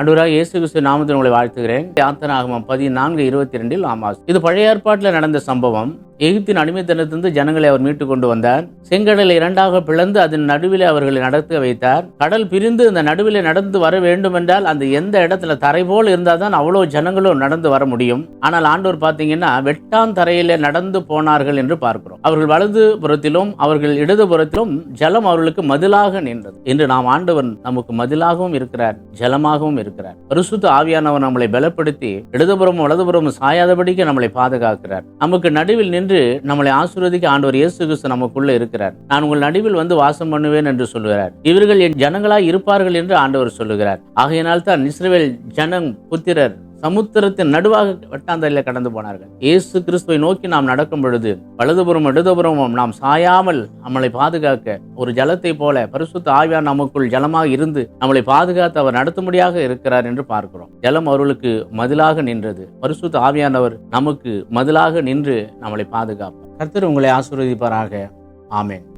அன்றுவராக இயேசு கிறிஸ்து நாமத்தில் உங்களை வாழ்த்துகிறேன். யாத்தனாகமம் பதினான்கு இருபத்தி ரெண்டில் ஆமாஸ். இது பழைய ஏற்பாட்டில் நடந்த சம்பவம். எகிப்தின் அடிமைத்தனத்திலிருந்து ஜனங்களை அவர் மீட்டு கொண்டு வந்தார். செங்கடலை இரண்டாக பிளந்து அதன் நடுவிலே அவர்களை நடத்த வைத்தார். கடல் பிரிந்து இந்த நடுவிலே நடந்து வர வேண்டும் என்றால் அந்த எந்த இடத்துல தரை போல் இருந்தால் தான் அவ்வளோ ஜனங்களும் நடந்து வர முடியும். ஆனால் ஆண்டோர் பார்த்தீங்கன்னா வெட்டான் தரையிலே நடந்து போனார்கள் என்று பார்க்கிறோம். அவர்கள் வலது புறத்திலும் அவர்கள் இடது புறத்திலும் ஜலம் அவர்களுக்கு மதிலாக நின்றது. இன்று நாம் ஆண்டவன் நமக்கு மதிலாகவும் இருக்கிறார் ஜலமாகவும் இருக்கிறார். பரிசுத்த ஆவியானவர் நம்மளை பலப்படுத்தி இடதுபுறமும் வலதுபுறமும் சாயாதபடிக்கு நம்மளை பாதுகாக்கிறார். நமக்கு நடுவில் நின்று என்று நம்மளை ஆசீர்வதிக்க ஆண்டவர் இயேசு கிறிஸ்து நமக்குள்ள இருக்கிறார். நான் உங்கள் நடுவில் வந்து வாசம் பண்ணுவேன் என்று சொல்லுகிறார். இவர்கள் என் ஜனங்களாய் இருப்பார்கள் என்று ஆண்டவர் சொல்லுகிறார். ஆகையினால் தான் இஸ்ரேல் ஜனம் புத்திரர் சமுத்திரத்தின் நடுவாக வட்டாந்தரையில் கடந்து போனார்கள். இயேசு கிறிஸ்துவை நோக்கி நாம் நடக்கும் பொழுது வலதுபுறம் இடதுபுறமும் நாம் சாயாமல் நம்மளை பாதுகாக்க ஒரு ஜலத்தை போல பரிசுத்த ஆவியார் நமக்குள் ஜலமாக இருந்து நம்மளை பாதுகாத்து அவர் நடத்தும்படியாக இருக்கிறார் என்று பார்க்கிறோம். ஜலம் அவர்களுக்கு மதிலாக நின்றது. பரிசுத்த ஆவியானவர் நமக்கு மதிலாக நின்று நம்மளை பாதுகாப்பார். கர்த்தர் உங்களை ஆசீர்வதிப்பாராக. ஆமேன்.